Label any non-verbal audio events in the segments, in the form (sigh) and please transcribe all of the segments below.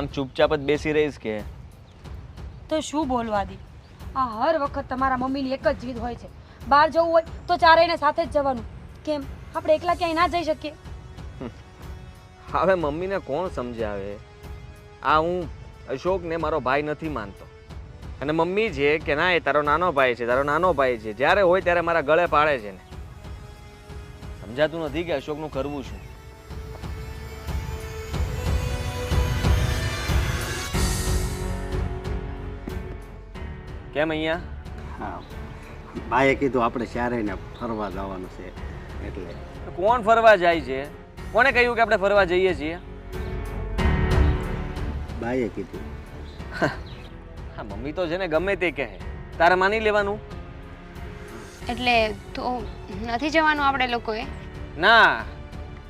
આમ ચૂપચાપ જ બેસી રહીશ કે? તો શું બોલવા દી? આ હર વખત તમારા મમ્મીની એક જ જીદ હોય છે. બહાર જવું હોય તો ચારેયને સાથે જ જવાનું. કેમ? આપણે એકલા ક્યાંય ના જઈ શકીએ? હવે મમ્મીને કોણ સમજાવે? આ હું અશોકને મારો ભાઈ નથી માનતો. અને મમ્મી છે કે ના એ તારો નાનો ભાઈ છે તારો નાનો ભાઈ છે. જ્યારે હોય ત્યારે મારા ગળે પાડે છે ને સમજાતું નથી કે અશોકનું કરવું શું? કેમ અહીંયા? હા. બાએ કીધું આપણે ચારેયને ફરવા જવાનું છે એટલે. કોણ ફરવા જાય છે? કોણે કહ્યું કે આપણે ફરવા જઈએ છીએ? બાઈએ કીધું. (laughs) હા મમ્મી તો છે ને ગમે તે કહે. તારે માની લેવાનું? એટલે તો નથી જવાનું આપણે લોકોએ? ના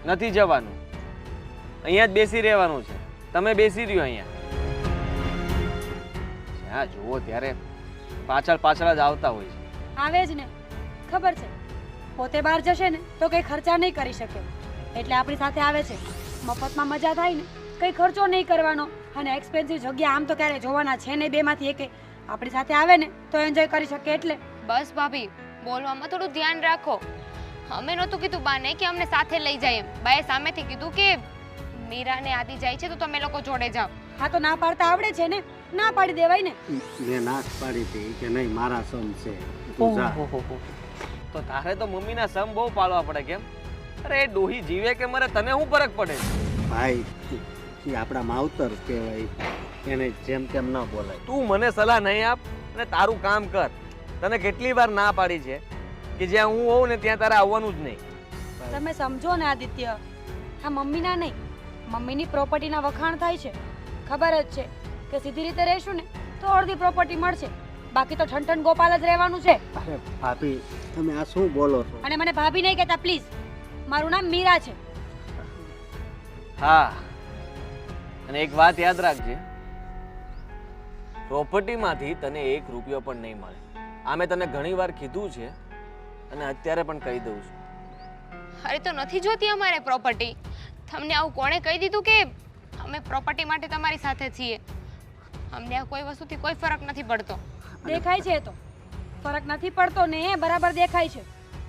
નથી જવાનું. અહીંયા જ બેસી રહેવાનું છે. તમે બેસી રહ્યો અહીંયા. જ્યાં જુઓ ત્યારે પાછળ પાછળ જ આવતા હોય છે. આવે જ ને. ખબર છે. પોતે બહાર જશે ને તો કંઈ ખર્ચા નહીં કરી શકે. એટલે આપણી સાથે આવે છે. મફતમાં મજા થાય ને કંઈ ખર્ચો નહીં કરવાનો. અને એક્સપેન્સિવ જગ્યા આમ તો ક્યારે જોવાના છે ને બેમાંથી એકે. આપણી સાથે આવે ને તો એન્જોય કરી શકે એટલે. બસ ભાભી બોલવામાં થોડું ધ્યાન રાખો. અમે નહોતું કીધું બાને કે અમને સાથે લઈ જાય એમ. બાએ સામેથી કીધું કે મીરા ને આદિ જાય છે તો તમે લોકો જોડે જાઓ. હા તો ના પાડતા આવડે છે ને? ના પાડી દેવાય ને? મેં નાશ પાડી હતી કે નહીં મારા સમ છે. તું જા. તો તારે તો મમ્મીના સમ બહુ પાળવા પડે કેમ? અરે એ ડોહી જીવે કે મરે તને શું ફરક પડે? ભાઈ એ આપણા માવતર કહેવાય. એને જેમ તેમ ન બોલાય. તું મને સલાહ નહીં આપ અને તારું કામ કર. તને કેટલી વાર ના પાડી છે કે જ્યાં હું હોઉં ને ત્યાં તારે આવવાનું જ નહીં. તમે સમજો ને આદિત્ય. હા મમ્મીના નહીં. મમ્મીની પ્રોપર્ટીના વખાણ થાય છે. ખબર જ છે કે સીધી રીતે રહેશું ને તો અડધી પ્રોપર્ટી મળશે. બાકી તો ઠંઠન ગોપાલ જ રહેવાનું છે. અરે ભાભી તમે આ શું બોલો છો? અને મને ભાભી નહીં કહેતા પ્લીઝ. મારું નામ મીરા છે. હા. અને એક વાત યાદ રાખજે. પ્રોપર્ટીમાંથી તને એક રૂપિયો પણ નહીં મળે. આ મેં તને ઘણી વાર કીધું છે અને અત્યારે પણ કહી દઉં છું. અરે તો નથી જોતી અમારે પ્રોપર્ટી. તમને આવું કોણે કહી દીધું કે અમે પ્રોપર્ટી માટે તમારી સાથે છીએ? અમને આ કોઈ વસ્તુથી કોઈ ફરક નથી પડતો. દેખાય છે એ તો. ફરક નથી પડતો ને એ બરાબર દેખાય છે.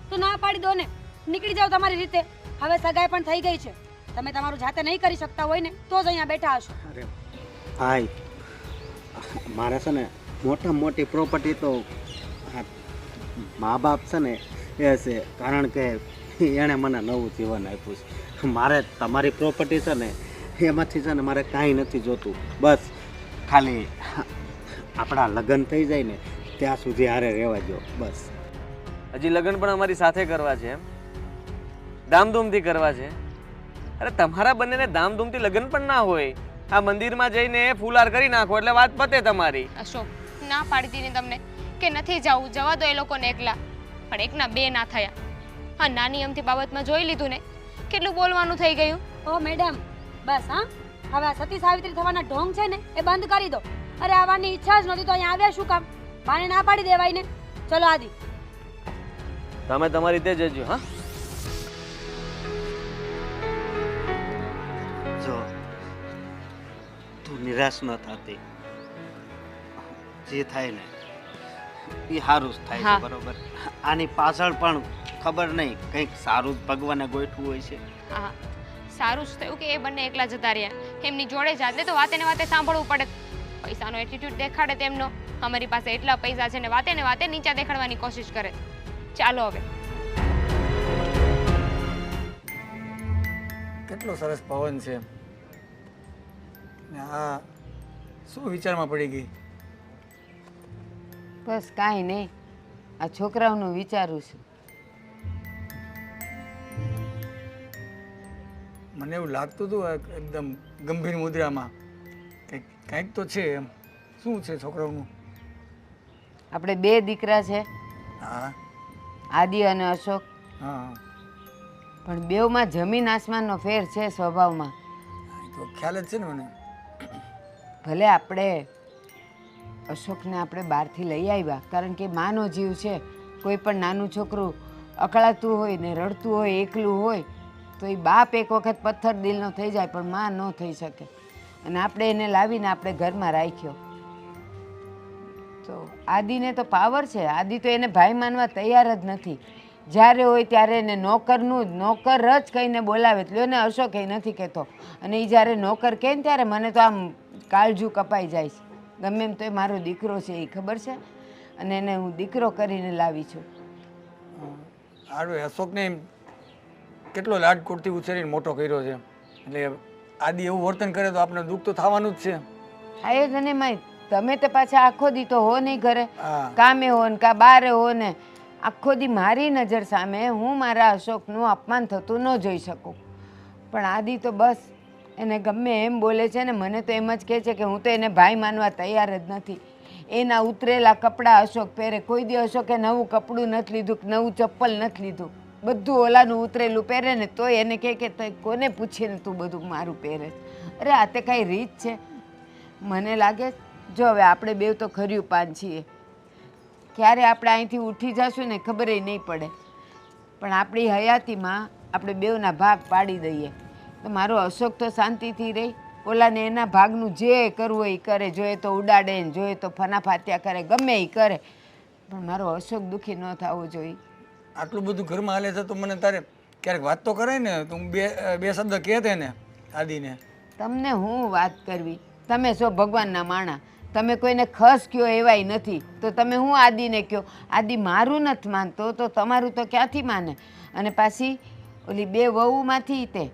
તો ના પાડી દો ને. નીકળી જાઓ તમારી રીતે. હવે સગાઈ પણ થઈ ગઈ છે. તમે તમારું જાતે નહીં કરી શકતા હોય ને તો જ અહીંયા બેઠા હશો. અરે ભાઈ મારે છે ને મોટા મોટી પ્રોપર્ટી તો આ મા બાપ છે ને એ છે. કારણ કે એણે મને નવું જીવન આપ્યું છે. મારે તમારી પ્રોપર્ટી છે ને એમાંથી છે ને મારે કાંઈ નથી જોતું. બસ ખાલી આપણા લગ્ન થઈ જાય ને ત્યાં સુધી હારે રહેવા દો બસ. હજી લગ્ન પણ અમારી સાથે કરવા છે એમ. ધામધૂમથી કરવા છે. અરે તમારા બંનેને ધામધૂમથી લગ્ન પણ ના હોય. આ મંદિરમાં જઈને ફૂલાર કરી નાખો એટલે વાત પતે તમારી. અશોક ના પાડી દીધી તમને કે નથી જવું? જવા દો એ લોકોને એકલા. પણ એકના બે ના થયા. હા નાની અમથી બાબતમાં જોઈ લીધું ને કેટલું બોલવાનું થઈ ગયું? ઓ મેડમ બસ હા? હવે આ સતી સાવિત્રી થવાના ઢોંગ છે ને એ બંધ કરી દો. અરે આવવાની ઈચ્છા જ નહોતી તો અહીંયા આવ્યા શું કામ? પાણી ના પાડી દેવાય ને. ચલો આદિ. તમે તમારી રીતે જજો હા? જો તું નિરાશ ન થતી. જે થાય ને એ સારું જ થાય હા. છે બરોબર? આની પાછળ પણ ખબર નહીં કંઈક સારું જ ભગવાને ગોઠવું હોય છે. હા સારું જ થયું કે એ બંને એકલા જતા રહ્યા. એમની જોડે જાતે તો વાતે ને વાતે સાંભળવું પડે. પૈસાનો એટીટ્યુડ દેખાડે તેમનો. અમારી પાસે એટલા પૈસા છે ને વાતે ને વાતે નીચા દેખાડવાની કોશિશ કરે. ચાલો હવે. કેટલો સરસ પવન છે. આ શું વિચારમાં પડી ગઈ? બસ કાંઈ નહીં. આ છોકરાઓનું વિચારું છું. મને એવું લાગતું હતું એકદમ ગંભીર મુદ્રામાં કંઈક કંઈક તો છે એમ. શું છે છોકરાઓનું? આપણે બે દીકરા છે હા. આદિ અને અશોક. હા. પણ બેવમાં જમીન આસમાનનો ફેર છે સ્વભાવમાં. તો ખ્યાલ જ છે ને મને. ભલે આપણે અશોકને આપણે બહારથી લઈ આવ્યા કારણ કે માનો જીવ છે. કોઈ પણ નાનું છોકરું અકળાતું હોય ને રડતું હોય એકલું હોય તો એ બાપ એક વખત પથ્થર દિલનો થઈ જાય, પણ માં ન થઈ શકે. અને આપણે એને લાવીને આપણે ઘરમાં રાખ્યો. તો આદિને તો પાવર છે. આદિ તો એને ભાઈ માનવા તૈયાર જ નથી. જ્યારે હોય ત્યારે એને નોકરનું, નોકર જ કહીને બોલાવે. લ્યો ને અશોક એ નથી કહેતો. અને એ જ્યારે નોકર કહે ને ત્યારે મને તો આમ કાળજું કપાઈ જાય છે. ગમે એમ તો એ મારો દીકરો છે એ ખબર છે? અને એને હું દીકરો કરીને લાવી છું. આરો અશોકને કેટલો લાડકોટથી ઉછેરીને મોટો કર્યો છે? એટલે આદિ એવું વર્તન કરે તો આપણે દુઃખ તો થવાનું જ છે. હા એ જ ને માય તમે તો પાછા આખો દી તો હો નહીં ઘરે. કામે હો ને કા બારે હો ને આખો દી મારી નજર સામે હું મારા અશોકનું અપમાન થતું ન જોઈ શકું. પણ આદિ તો બસ એને ગમે એમ બોલે છે ને મને તો એમ જ કહે છે કે હું તો એને ભાઈ માનવા તૈયાર જ નથી. એના ઉતરેલા કપડાં અશોક પહેરે. કોઈ દી અશોકે નવું કપડું નથી લીધું નવું ચપ્પલ નથી લીધું. બધું ઓલાનું ઉતરેલું પહેરે ને તોય એને કહે કે કોને પૂછીને તું બધું મારું પહેરે? અરે, આ તે કાંઈ રીત છે. મને લાગે જો હવે આપણે બેવ તો ખર્યું પાન છીએ. ક્યારે આપણે અહીંથી ઉઠી જશું ને ખબર નહીં પડે. પણ આપણી હયાતીમાં આપણે બેવના ભાગ પાડી દઈએ. તો મારો અશોક તો શાંતિથી રહી. ઓલાને એના ભાગનું જે કરવું એ કરે. જોઈએ તો ઉડાડે ને જોઈએ તો ફના ફાત્યા કરે, ગમે એ કરે. પણ મારો અશોક દુઃખી ન થવો જોઈએ. આટલું બધું ઘરમાં હાલે છે તો મને તારે ક્યારેક વાત તો કરાય ને, તો બે બે શબ્દ કહેતે ને આદિને. તમને હું વાત કરવી? તમે છો ભગવાનના માણા. તમે કોઈને ખસ કયો એવાય નથી. તો તમે હું આદિને કયો? આદિ મારું નથી માનતો, તો તમારું તો ક્યાંથી માને? અને પાછી ઓલી બે વહુમાંથી તે,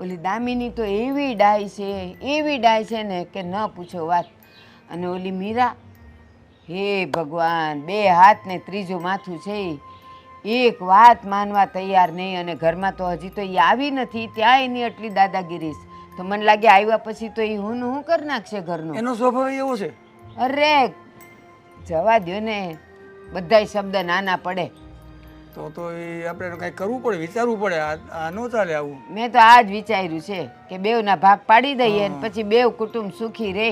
ઓલી દામિની તો એવી ડાય છે, એવી ડાય છે ને કે ન પૂછો વાત. અને ઓલી મીરા, હે ભગવાન, બે હાથ ને ત્રીજું માથું છે. એક વાત માનવા તૈયાર નહીં અને ઘરમાં તો હજી તો એ આવી નથી ત્યાં એની આટલી દાદાગીરી તો મને લાગે આવ્યા પછી તો એ હું હું કરી નાખશે ઘરનું. એનો સ્વભાવ એવો છે. અરે જવા દ્યો ને. બધાય શબ્દ નાના પડે. તો તો એ આપણે કંઈ કરવું પડે વિચારવું પડે. આ ન ચાલે આવું. મેં તો આ જ વિચાર્યું છે કે બેવના ભાગ પાડી દઈએ પછી બેવ કુટુંબ સુખી રહે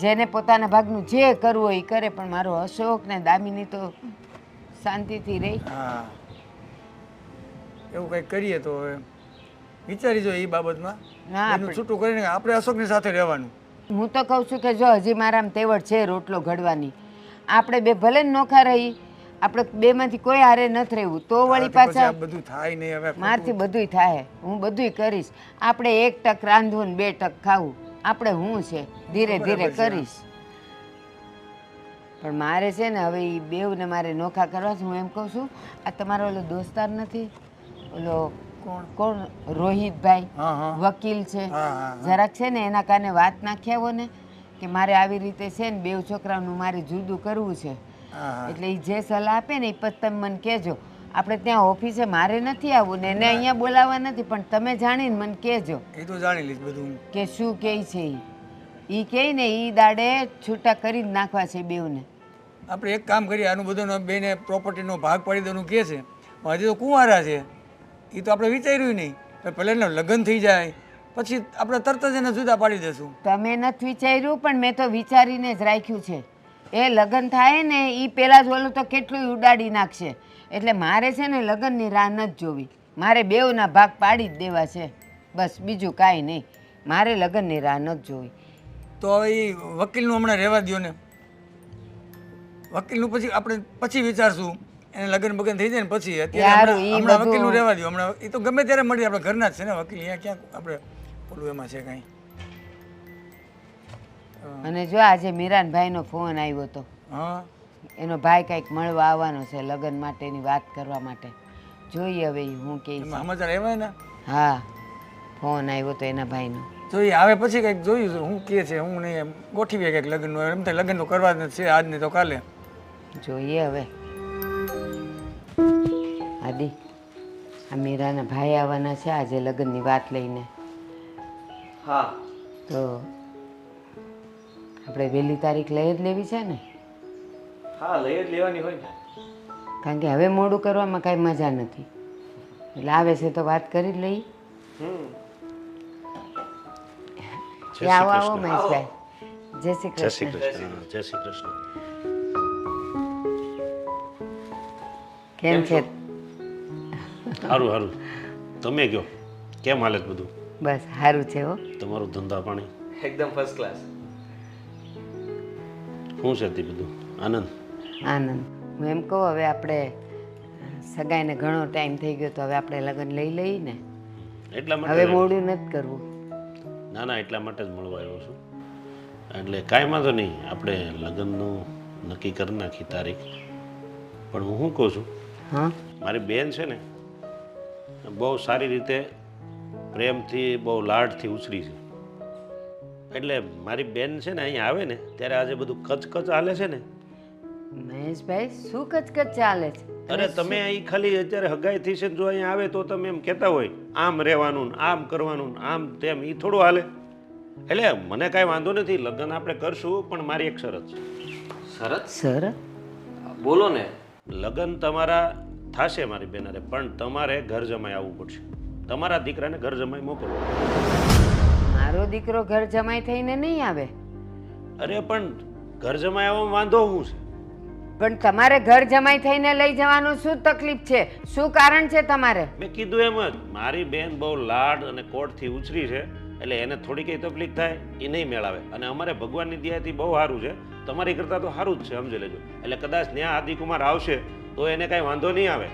જેને પોતાના ભાગનું જે કરવું હોય એ કરે પણ મારો અશોક ને દામિની તો શાંતિથી રહી. હા. એવું કંઈક કરીએ તો હવે. વિચારી જો એ બાબતમાં. ના, એનું આપણે- છૂટું કરીને આપણે અશોકની સાથે રહેવાનું. હું તો કહું છું કે જો હજી મારામાં તેવડ છે રોટલો ઘડવાની. આપણે બે ભલે ને નોખા રહી આપણે બેમાંથી કોઈ હારે નથી રહેવું. તો વળી પછી પાછા આ બધું થાય નહીં હવે મારથી બધુંય થાય. હું બધુંય કરીશ. આપણે એક ટક રાંધવું ને બે ટક ખાવું. આપણે હું છે? ધીરે ધીરે બરાબર છે, કરીશ. પણ મારે છે ને હવે એ બેવને મારે નોખા કરવા છે હું એમ કહું છું આ તમારો ઓલો દોસ્તાર નથી? ઓલો કોણ? કોણ? રોહિતભાઈ વકીલ છે. જરાક છે ને એના કારણે વાત નાખ્યા હો ને કે મારે આવી રીતે છે ને બેવ છોકરાનું મારે જુદું કરવું છે. એટલે એ જે સલાહ આપે ને એ પછી તમે મને કહેજો. આપણે ત્યાં ઓફિસે મારે નથી આવવું ને એને અહીંયા બોલાવવા નથી પણ તમે જાણીને મને કહેજો. એ તો જાણી લઈશ બધું કે શું કહે છે એ એ કહે ને એ દાડે છૂટા કરી જ નાખવા છે બેવને આપણે એક કામ કરીએ આનું બધું બેને પ્રોપર્ટીનો ભાગ પાડી દેવાનું કહે છે. પણ હજી તો કુંવારા છે. એ તો આપણે વિચાર્યું નહીં. પહેલાં એના લગ્ન થઈ જાય પછી આપણે તરત જ એને જુદા પાડી દેશું. તમે નથી વિચાર્યું પણ મેં તો વિચારીને જ રાખ્યું છે. એ લગ્ન થાય ને એ પહેલાં જ ઓલું તો કેટલું ઉડાડી નાખશે. એટલે મારે છે ને લગ્નની રાહ નથી જોવી. મારે બેવના ભાગ પાડી જ દેવા છે. બસ બીજું કાંઈ નહીં. મારે લગ્નની રાહ નથી જોવી. તો હવે એ વકીલનું હમણાં રહેવા દ્યો ને. વકીલનું પછી આપણે પછી વિચારશું. એને લગ્ન બગન થઈ જાય ને પછી. અત્યારે હમણાં વકીલનું રહેવા દ્યો. હમણાં એ તો ગમે ત્યારે મળી આપણે ઘરના જ છે ને વકીલ. અહીંયા ક્યાં આપણે ઓલું એમાં છે કાંઈ. અને જો આજે મીરાનભાઈનો ફોન આવ્યો હતો હા. એનો ભાઈ કંઈક મળવા આવવાનો છે લગ્ન માટેની વાત કરવા માટે. જોઈએ હવે હું કે સમાચાર આવ્યા ને? હા. ફોન આવ્યો તો એના ભાઈનો. જો એ આવે પછી કંઈક જોયું છે હું કે છે હું નહીં ગોઠવીએ કંઈક લગ્નનું. એમ તો લગ્ન તો કરવા જ નથી છે આજ તો કાલે. જોઈએ હવે. આદિ આ મીરાના ભાઈ આવવાના છે આજે લગ્નની વાત લઈને. હા. તો આપણે વહેલી તારીખ લઈ જ લેવી છે ને? હા લઈ જ લેવાની હોય ને. કારણ કે હવે મોડું કરવામાં કાંઈ મજા નથી. એટલે આવે છે તો વાત કરી જ લઈ હમ. આવો આવો મહેશભાઈ. જય શ્રી જય શ્રી કૃષ્ણ. કૃષ્ણ જય શ્રી કૃષ્ણ. કેમ છે? સારું સારું તમે કહો કેમ હાલે છે બધું? બસ સારું છે હો. તમારું ધંધા પાણી? એકદમ ફર્સ્ટ ક્લાસ શું છે તે બધું? આનંદ? આનંદ. હું એમ કહું હવે આપણે સગાઈને ઘણો ટાઈમ થઈ ગયો તો હવે આપણે લગ્ન લઈ લઈએ ને. એટલા હવે? મોડું નથી કરવું. ના ના એટલા માટે જ મળવા આવ્યો છું. એટલે કાંઈ વાંધો નહીં આપણે લગ્નનું નક્કી કરી નાખી તારીખ. પણ હું શું કહું છું? હા? મારી બેન છે ને બહુ સારી રીતે પ્રેમથી બહુ લાડથી ઉછરી છે. એટલે મારી બેન છે ને અહીંયા આવે ને ત્યારે આજે બધું કચકચ હાલે છે ને મહેશભાઈ શું કચકચ ચાલે છે? અરે તમે અહીં ખાલી અત્યારે હગાઈ થઈ છે જો અહીંયા આવે તો તમે એમ કહેતા હોય આમ રહેવાનું ને આમ કરવાનું ને આમ તેમ એ થોડું હાલે. એટલે મને કાંઈ વાંધો નથી લગ્ન આપણે કરશું પણ મારી એક શરત છે. સરસ સર બોલો ને. લગ્ન તમારા થશે મારી બેનારે પણ તમારે ઘર જમાઈ આવવું પડશે. તમારા દીકરાને ઘર જમાઈ મોકલવો મારો દીકરો ઘર જમાઈ થઈને નહીં આવે? અરે પણ ઘર જમાઈ આવવામાં વાંધો શું છે? પણ તમારે ઘર જમાઈ થઈને લઈ જવાનું શું તકલીફ છે? શું કારણ છે તમારે? મેં કીધું એમ જ મારી બેન બહુ લાડ અને કોડથી ઉછરી છે એટલે એને થોડી કંઈ તકલીફ થાય એ નહીં મેળાવે. અને અમારે ભગવાનની દયાથી બહુ સારું છે તમારી કરતાં તો સારું જ છે સમજી લેજો. એટલે કદાચ ત્યાં આદિકુમાર આવશે તો એને કાંઈ વાંધો નહીં આવે.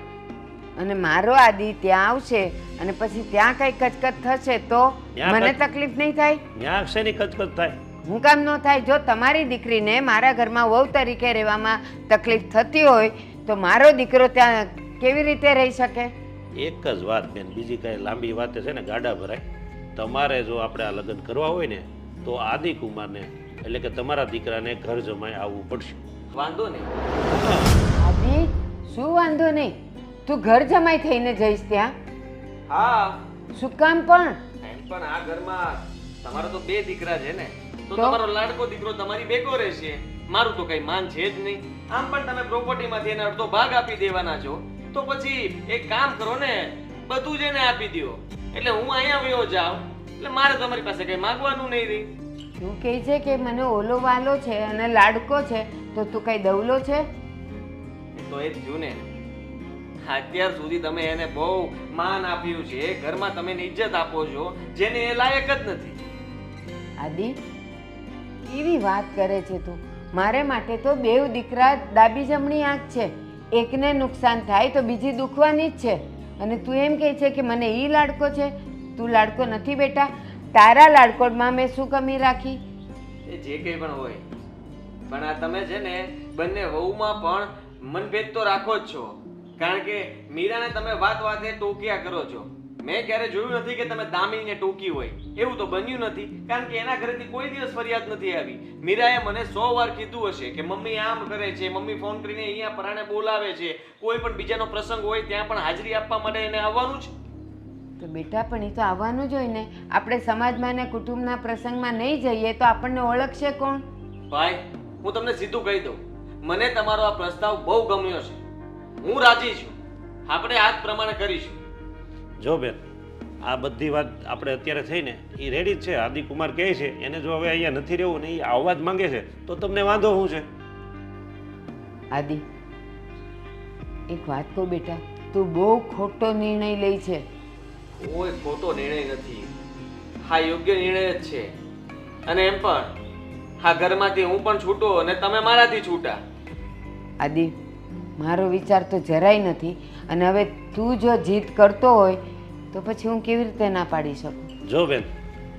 અને મારો આદિ ત્યાં આવશે અને પછી ત્યાં કઈ કચકચ થશે તો મને તકલીફ નહીં થાય? ત્યાં શેની કચકચ થાય. હું કામ ન થાય. જો તમારી દીકરીને મારા ઘરમાં વહુ તરીકે રહેવામાં તકલીફ થતી હોય તો મારો દીકરો ત્યાં કેવી રીતે રહી શકે? એક જ વાત બેન બીજી કાંઈ લાંબી વાત છે ને ગાડા ભરાય. તમારે જો આપણે આ લગ્ન કરવા હોય ને તો આદિકુમારને એટલે કે તમારા દીકરાને ઘર જમાઈ આવવું પડશે. વાંધો નહીં. આદિ શું વાંધો નહીં? તું ઘર જમાઈ થઈને જઈશ ત્યાં? હા. શું કામ પણ? એમ પણ આ ઘરમાં તમારા તો બે દીકરા છે ને. તો? તમારો લાડકો દીકરો તમારી બેકો રહેશે. મારું તો કઈ માન છે જ નહીં. આમ પણ તમે પ્રોપર્ટીમાંથી એને અડધો ભાગ આપી દેવાના છો. તો પછી એક કામ કરો ને બધું જ એને આપી દો એટલે હું અહીંયા વયો જાઉં. એટલે મારે તમારી પાસે કઈ માંગવાનું નહીં રહી તું કહે છે કે મને ઓલો વાલો છે અને લાડકો છે તો તું કઈ દવલો છે? તો એ જ થયું ને. અત્યાર સુધી તમે એને બહુ માન આપ્યું છે. ઘરમાં તમે એને ઇજ્જત આપો છો જેને એ લાયક જ નથી. આદિ કેવી વાત કરે છે તું? મારે માટે તો બેવ દીકરા ડાબી જમણી આંખ છે. એકને નુકસાન થાય તો બીજી દુખવાની જ છે. અને તું એમ કહે છે કે મને એ લાડકો છે? તું લાડકો નથી બેટા. તારા લાડકોડમાં મેં શું કમી રાખી? એ જે કંઈ પણ હોય. પણ આ તમે છે ને બંને વહુમાં પણ મનભેદ તો રાખો જ છો. કારણ કે મીરાને તમે વાત વાતે ટોકિયા કરો છો. મેં ક્યારે જોયું નથી કે તમે દામિનીને ટોકી હોય. એવું તો બન્યું નથી કારણ કે એના ઘરેથી કોઈ દિવસ ફરિયાદ નથી આવી. મીરાએ મને સો વાર કીધું હશે કે મમ્મી આમ કરે છે મમ્મી ફોન કરીને અહીંયા પરાણે બોલાવે છે. કોઈ પણ બીજાનો પ્રસંગ હોય ત્યાં પણ હાજરી આપવા માટે એને આવવાનું છે તો બેટા પણ એ તો આવવાનું જ હોય ને. આપણે સમાજમાં ને કુટુંબના પ્રસંગમાં નહીં જઈએ તો આપણને ઓળખશે કોણ? ભાઈ હું તમને સીધું કહી દઉં. મને તમારો આ પ્રસ્તાવ બહુ ગમ્યો છે. હું રાજી છું. આપણે આ જ પ્રમાણે કરીશું. જો બેન આ બધી વાત આપણે અત્યારે થઈ ને એ રેડી જ છે. આદિકુમાર કહે છે એને જો હવે અહીંયા નથી રહેવું ને એ આવવા જ માંગે છે તો તમને વાંધો શું છે? આદિ એક વાત કહું બેટા તું બહુ ખોટો નિર્ણય લે છે. કોઈ ખોટો નિર્ણય નથી. હા યોગ્ય નિર્ણય જ છે. અને એમ પણ હા ઘરમાંથી હું પણ છૂટો અને તમે મારાથી છૂટા. આદિ મારો વિચાર તો જરાય નથી. અને હવે તું જો જીદ કરતો હોય તો પછી હું કેવી રીતે ના પાડી શકું? જો બેન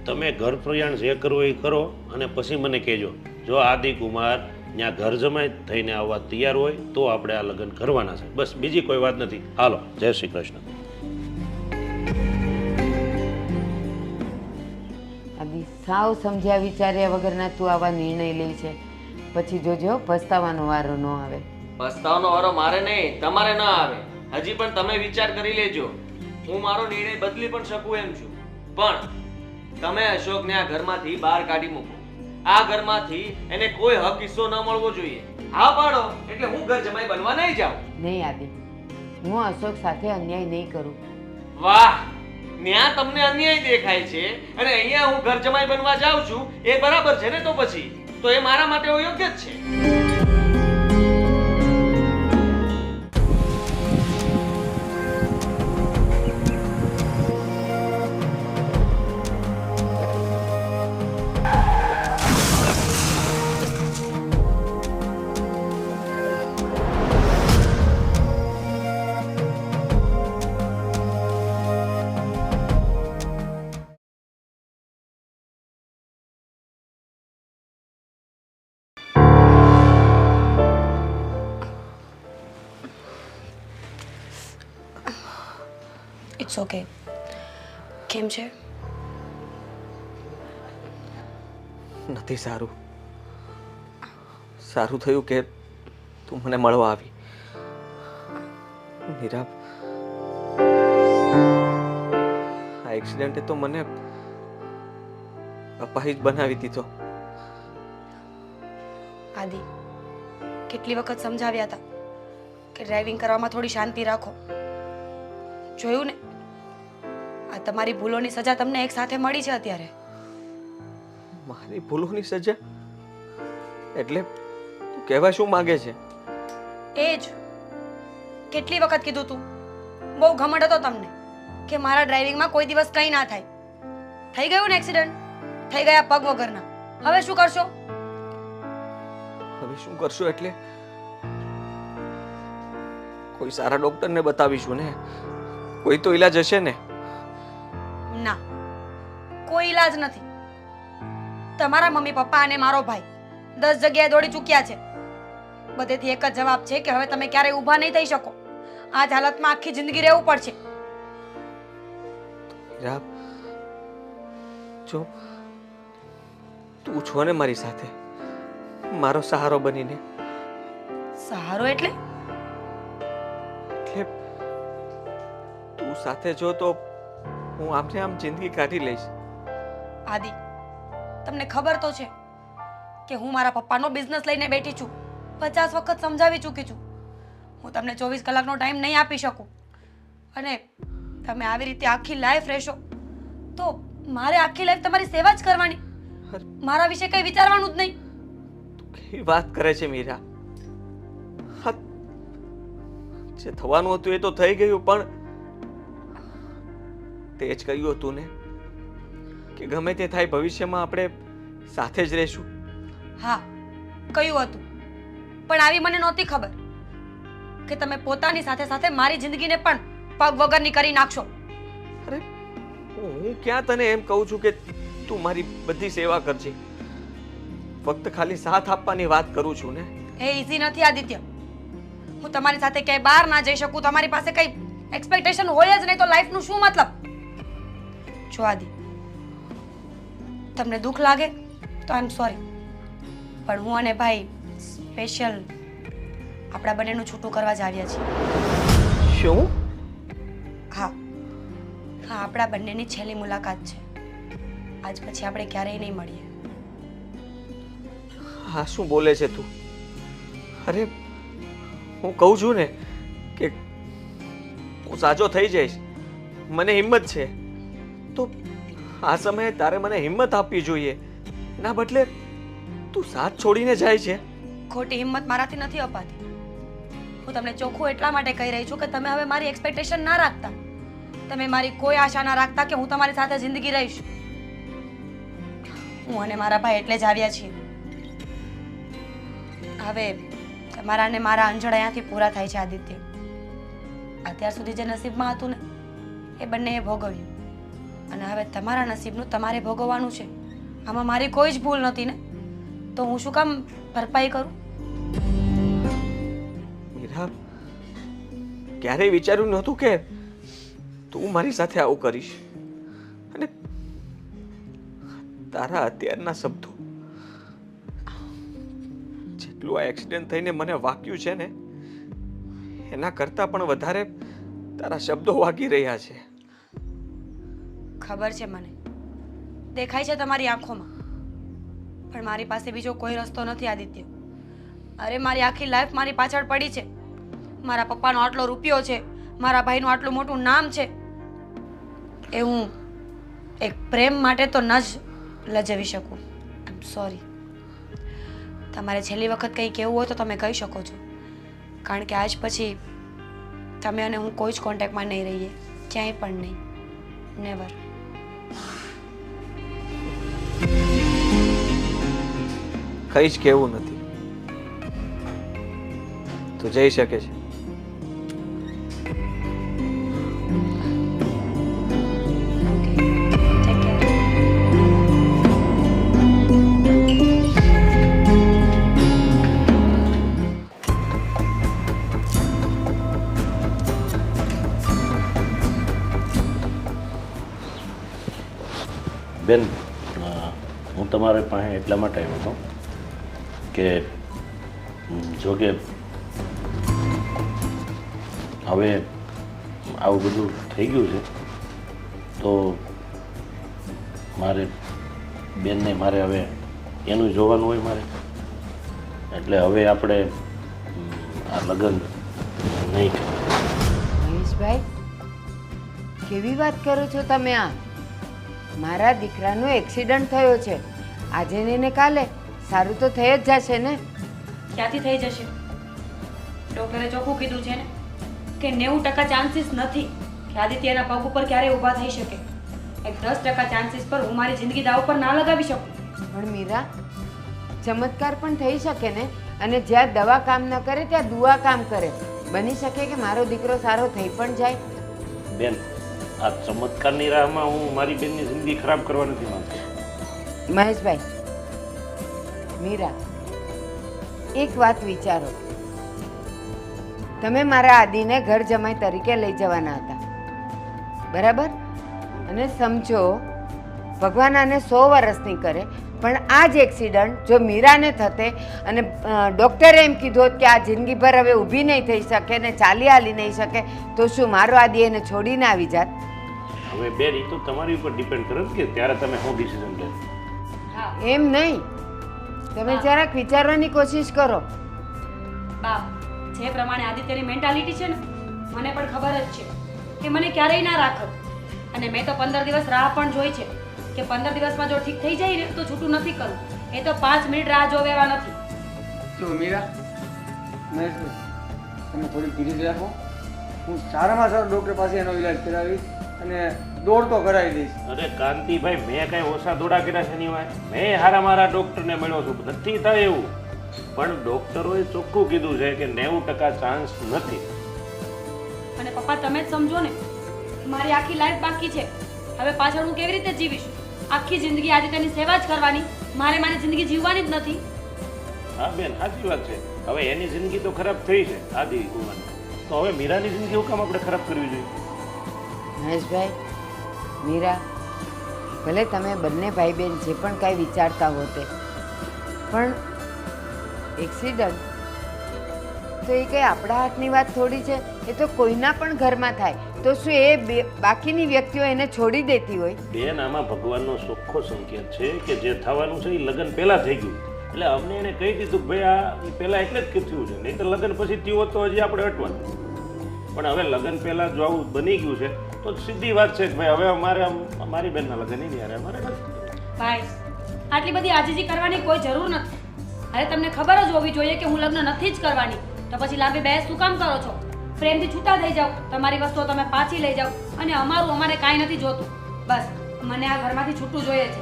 તમે ઘર પ્રયાણ જે કરવું એ કરો અને પછી મને કહેજો. જો આદિકુમાર ત્યાં ઘર જમાય થઈને આવવા તૈયાર હોય તો આપણે આ લગ્ન કરવાના છે. બસ બીજી કોઈ વાત નથી. હાલો જય શ્રી કૃષ્ણ. આદિ સાવ સમજ્યા વિચાર્યા વગરના તું આવા નિર્ણય લે છે. પછી જોજો પસ્તાવાનો વારો ન આવે. પસ્તાવાનો વારો મારે નહીં તમારે ન આવે. હજી પણ તમે વિચાર કરી લેજો. હું મારો નિર્ણય બદલી પણ શકું એમ છું. પણ તમે અશોકને આ ઘરમાંથી બહાર કાઢી મૂકો. આ ઘરમાંથી એને કોઈ હક હિસ્સો ન મળવો જોઈએ. હા પાડો. એટલે હું ઘર જમાઈ બનવા નહીં જાઉં. નહીં આદિ. હું અશોક સાથે અન્યાય નહીં કરું. વાહ! ત્યાં તમને અન્યાય દેખાય છે અને અહીંયા હું ઘર જમાઈ બનવા જાઉં છું એ બરાબર છે ને તો પછી? તો એ મારા માટે યોગ્ય જ છે. ઓકે. કેમ છે? નથી સારું. સારું થયું કે તું મને મળવા આવી. મીરા આ એક્સિડન્ટે તો મને અપાહિજ બનાવી દીધો. આદિ કેટલી વખત સમજાવ્યા હતા કે ડ્રાઇવિંગ કરવામાં થોડી શાંતિ રાખો. જોયું ને? આ તમારી ભૂલોની સજા તમને એક સાથે મળી છે અત્યારે. મારી ભૂલોની સજા? એટલે કહેવા શું માંગે છે? એ જ. કેટલી વખત કીધું તું? બહુ ઘમંડ હતો તમને કે મારા ડ્રાઇવિંગમાં કોઈ દિવસ કંઈ ના થાય. થઈ ગયું ને એક્સિડન્ટ? થઈ ગયા પગ વગરના. હવે શું કરશો? હવે શું કરશો એટલે? કોઈ સારા ડોક્ટરને બતાવીશું ને? કોઈ તો ઈલાજ હશે ના? કોઈ ઈલાજ નથી. તમારા મમ્મી પપ્પા અને મારો ભાઈ દસ જગ્યાએ દોડી ચૂક્યા છે. બધેથી એક જ જવાબ છે કે હવે તમે ક્યારેય ઊભા નહીં થઈ શકો. આ જ હાલતમાં આખી જિંદગી રહેવું પડશે. મીરા જો તું છો ને મારી સાથે. મારો સહારો બનીને. સહારો એટલે? એટલે તું સાથે જો તો હું આમને આમ જિંદગી કાઢી લઈશ. આદિ તમને ખબર તો છે કે હું મારા પપ્પાનો બિઝનેસ લઈને બેઠી છું. પચાસ વખત સમજાવી ચૂકી છું. હું તમને ચોવીસ કલાકનો ટાઈમ નહીં આપી શકું. અને તમે આવી રીતે આખી લાઈફ રહેશો તો મારે આખી લાઈફ તમારી સેવા જ કરવાની. મારા વિશે કંઈ વિચારવાનું જ નહીં. કેવી વાત કરે છે મીરા? જે થવાનું હતું એ તો થઈ ગયું પણ તે જ કહ્યું હતું ને? કે ગમે તે થાય ભવિષ્યમાં આપણે સાથે જ રહીશું. હા કયું હતું. પણ આવી મને નહોતી ખબર કે તમે પોતાની સાથે સાથે મારી જિંદગીને પણ પગ વગરની કરી નાખશો. અરે હું ક્યાં તને એમ કહું છું કે તું મારી બધી સેવા કરજે. ફક્ત ખાલી સાથ આપવાની વાત કરું છું ને? એ ઈઝી નથી આદિત્ય. હું તમારી સાથે ક્યાંય બહાર ના જઈ શકું તમારી પાસે કઈ એક્સપેક્ટેશન હોય જ નહીં તો લાઈફનું શું મતલબ? જો આદિ તમને દુઃખ લાગે તો આઈ એમ સોરી પણ હું અને ભાઈ સ્પેશિયલ આપણા બંનેનું છૂટું કરવા જ આવ્યા છીએ. શું? હા. હા આપણા બંનેની છેલ્લી મુલાકાત છે. આજ પછી આપણે ક્યારેય નહીં મળીએ. હા શું બોલે છે તું? અરે હું કહું છું ને કે હું સાચો થઈ જઈશ. મને હિંમત છે. આ સમયે તારે મને હિંમત આપવી જોઈએ. ના બદલે તું સાથ છોડીને જાય છે. ખોટી હિંમત મારાથી નથી અપાતી. હું તમને ચોખ્ખું એટલા માટે કહી રહી છું કે તમે હવે મારી એક્સપેક્ટેશન ના રાખતા. તમે મારી કોઈ આશા ના રાખતા કે હું તમારી સાથે જિંદગી રહીશ. હું અને મારા ભાઈ એટલે જ આવ્યા છીએ. હવે તમારા અને મારા અંજળ અહીંયાથી પૂરા થાય છે, આદિત્ય. અત્યાર સુધી જે નસીબમાં હતું ને, એ બંને ભોગવ્યું. અને હવે તમારા નસીબનું તમારે ભોગવવાનું છે. આમાં મારી કોઈ જ ભૂલ નથી ને? તો હું શું કામ ભરપાઈ કરું? મીરા, ક્યારેય વિચાર્યું નહોતું કે તું મારી સાથે આવું કરીશ. અને તારા અત્યારના શબ્દો જેટલું આ એક્સિડન્ટ થઈને મને વાક્યું છે ને, એના કરતાં પણ વધારે તારા શબ્દો વાગી રહ્યા છે. ખબર છે મને. દેખાય છે તમારી આંખોમાં. પણ મારી પાસે બીજો કોઈ રસ્તો નથી, આદિત્ય. અરે, મારી આખી લાઈફ મારી પાછળ પડી છે. મારા પપ્પાનો આટલો રૂપિયો છે, મારા ભાઈનું આટલું મોટું નામ છે. એ હું એક પ્રેમ માટે તો ન જ લજવી શકું. આઈ સોરી તમારે છેલ્લી વખત કંઈ કહેવું હોય તો તમે કહી શકો છો. કારણ કે આજ પછી તમે અને હું કોઈ જ કોન્ટેક્ટમાં નહીં રહીએ. ક્યાંય પણ નહીં. નેવર કઈ જ કહેવું નથી. તો જઈ શકે છે. બેન હું તમારે પાસે એટલા માટે આવ્યો હતો. કે જો કે હવે આવું બધું થઈ ગયું છે, તો મારે બેનને, મારે હવે એનું જોવાનું હોય મારે. એટલે હવે આપણે આ લગ્ન નહીં. મહેશભાઈ, કેવી વાત કરો છો તમે આ? મારા દીકરાનો એક્સિડન્ટ થયો છે. આજે ને કાલે સારું તો થઈ જ જશે ને? ક્યાંથી થઈ જશે? ડૉક્ટરે ચોખ્ખું કીધું છે ને કે નેવું ટકા ચાન્સીસ નથી કે આદિત્ય એના પગ ઉપર ક્યારેય ઊભા થઈ શકે. એક દસ ટકા ચાન્સીસ પર હું મારી જિંદગી દાવ પર ના લગાવી શકું. પણ મીરા ચમત્કાર પણ થઈ શકે ને? અને જ્યાં દવા કામ ન કરે ત્યાં દુઆ કામ કરે. બની શકે કે મારો દીકરો સારો થઈ પણ જાય? બેન આ ચમત્કારની રાહમાં હું મારી બેનની જિંદગી ખરાબ કરવા નથી માંગતો. મહેશભાઈ મીરા એક વાત વિચારો. તમે મારા આદિને ઘર જમાઈ તરીકે લઈ જવાના હતા. બરાબર? અને સમજો ભગવાન આને સો વર્ષની કરે પણ આ જ એક્સિડન્ટ જો મીરાને થતે અને ડૉક્ટરે એમ કીધું હોત કે આ જિંદગીભર હવે ઊભી નહીં થઈ શકે ને ચાલી હાલી નહીં શકે તો શું મારો આદિ એને છોડીને આવી જાત? હવે બેન એ તો તમારી ઉપર ડિપેન્ડ કરે કે ત્યારે તમે શું ડિસિઝન લે. એમ નહીં. તમે જરાક વિચારવાની કોશિશ કરો. બા જે પ્રમાણે આદિત્યની મેન્ટાલિટી છે ને મને પણ ખબર જ છે કે મને ક્યારેય ના રાખત. અને મેં તો પંદર દિવસ રાહ પણ જોઈ છે કે પંદર દિવસમાં જો ઠીક થઈ જાય ને તો છૂટું નથી કરવું એ તો પાંચ મિનિટ રાહ જોવે એવા નથી. તો મીરા? મહેશભાઈ તમે થોડી ધીરજ રાખો. હું સારામાં સારો ડૉક્ટર પાસે એનો ઈલાજ કરાવીશ અને દોડ તો કરાવી દઈશ. અરે કાંતિભાઈ મેં કઈ ઓછા દોડા કર્યા છે નહીં મેં હારા મારા ડોક્ટરને મળ્યો છું. નથી થાય એવું. પણ ડોક્ટરોએ ચોખ્ખું કીધું છે કે નેવું ટકા ચાન્સ નથી. અને પપ્પા તમે જ સમજો ને મારી આખી લાઈફ બાકી છે. હવે પાછળ હું કેવી રીતે જીવીશ? આખી જિંદગી આજે તેની સેવા જ કરવાની. મારે મારી જિંદગી જીવવાની જ નથી. હા બેન સાચી વાત છે. હવે એની જિંદગી તો ખરાબ થઈ છે. આદિ કુમાર. તો હવે મીરાની જિંદગી હું કામ આપણે ખરાબ કરવી જોઈએ? મહેશભાઈ મીરા, ભલે તમે બંને ભાઈ બહેન જે પણ કાંઈ વિચારતા હો તે પણ એક્સિડન્ટ તો એ કંઈ આપણા હાથની વાત થોડી છે? એ તો કોઈના પણ ઘરમાં થાય. તો શું એ બાકીની વ્યક્તિઓ એને છોડી દેતી હોય? બેન, આમાં ભગવાનનો ચોખ્ખો સંકેત છે કે જે થવાનું છે એ લગ્ન પહેલાં થઈ ગયું. એટલે અમને એને કહી દીધું ભાઈ, આ પહેલાં એટલે જ કીધું છે. નહીં તો લગ્ન પછી થયું હોત તો હજી આપણે અટવાનું પણ હવે લગ્ન પહેલાં જો આવું બની ગયું છે તો સીધી વાત છે કે ભાઈ. હવે અમારે અમારી બેનના લગ્ન નહીં યાર. અમારે ભાઈ આટલી બધી આજીજી કરવાની કોઈ જરૂર નથી. અરે તમને ખબર જ હોવી જોઈએ કે હું લગ્ન નથી જ કરવાની. તો પછી લાંબી બહેસ શું કામ કરો છો? પ્રેમથી છૂટા થઈ જાઓ. તમારી વસ્તુઓ તમે પાછી લઈ જાઓ. અને અમારું અમારે કાંઈ નથી જોતું. બસ મને આ ઘરમાંથી છૂટું જોઈએ છે.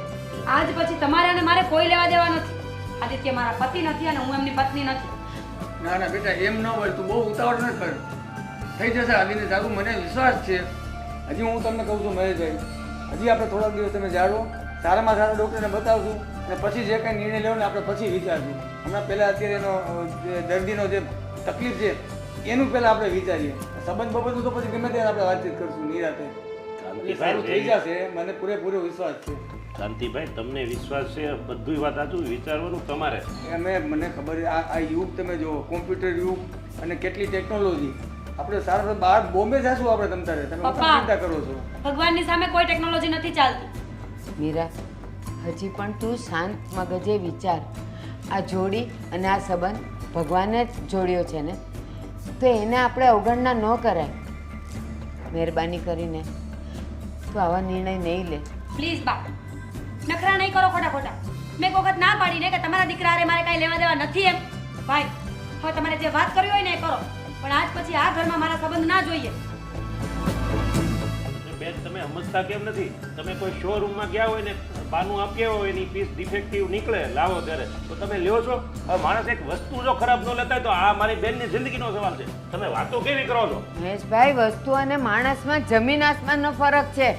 આજ પછી તમારે અને મારે કોઈ લેવા દેવા નથી. આદિત્ય મારા પતિ નથી અને હું એમની પત્ની નથી. ના ના બેટા એમ ન હોય તું બહુ ઉતાવળ ન કર થઈ જશે આવીને તારું મને વિશ્વાસ છે. હજી હું તમને કહું છું મહેશભાઈ હજી આપણે થોડાક દિવસ તમે જાળવો સારામાં સારા ડૉક્ટરને બતાવશું અને પછી જે કંઈ નિર્ણય લેવો ને આપણે પછી વિચારશું. હમણાં પહેલાં અત્યારે એનો દર્દીનો જે તકલીફ છે એનું પહેલાં આપણે વિચારીએ. સંબંધ બાબતનું તો પછી ગમે ત્યારે આપણે વાતચીત કરશું નિરાતે. સારું થઈ જશે મને પૂરેપૂરો વિશ્વાસ છે. શાંતિભાઈ તમને વિશ્વાસ છે બધું વાત સાચું વિચારવાનું તમારે. અમે મને ખબર છે આ આ યુગ તમે જુઓ કોમ્પ્યુટર યુગ અને કેટલી ટેકનોલોજી. આપણે સારા બહાર બોમ્બે જશું આપણે તમ તારે. તમે પપ્પા. ચિંતા કરો છો. ભગવાનની સામે કોઈ ટેકનોલોજી નથી ચાલતી. મીરા હજી પણ તું શાંત મગજે વિચાર. આ જોડી અને આ સંબંધ ભગવાને જ જોડ્યો છે ને? તો એને આપણે અવગણના ન કરાય. મહેરબાની કરીને તું આવા નિર્ણય નહીં લે. પ્લીઝ બા. નખરા નહીં કરો ખોટા ખોટા મેં એક વખત ના પાડીને કે તમારા દીકરા હારે મારે કાંઈ લેવા દેવા નથી એમ. ભાઈ હવે તમારે જે વાત કરવી હોય ને એ કરો. પણ આજ પછી આ ઘરમાં મારા સંબંધ ના જોઈએ. બેન તમે સમજતા કેમ નથી? તમે કોઈ શોરૂમમાં ગયા હોય ને બાનું આપ્યા હોય એની પીસ ડિફેક્ટિવ નીકળે લાવો ત્યારે તો તમે લ્યો છો? હવે માણસ એક વસ્તુ જો ખરાબ ન લેતા હોય તો આ મારી બેનની જિંદગીનો સવાલ છે. તમે વાતો કેવી કરો છો? મહેશભાઈ વસ્તુ અને માણસમાં જમીન આસમાનનો ફરક છે.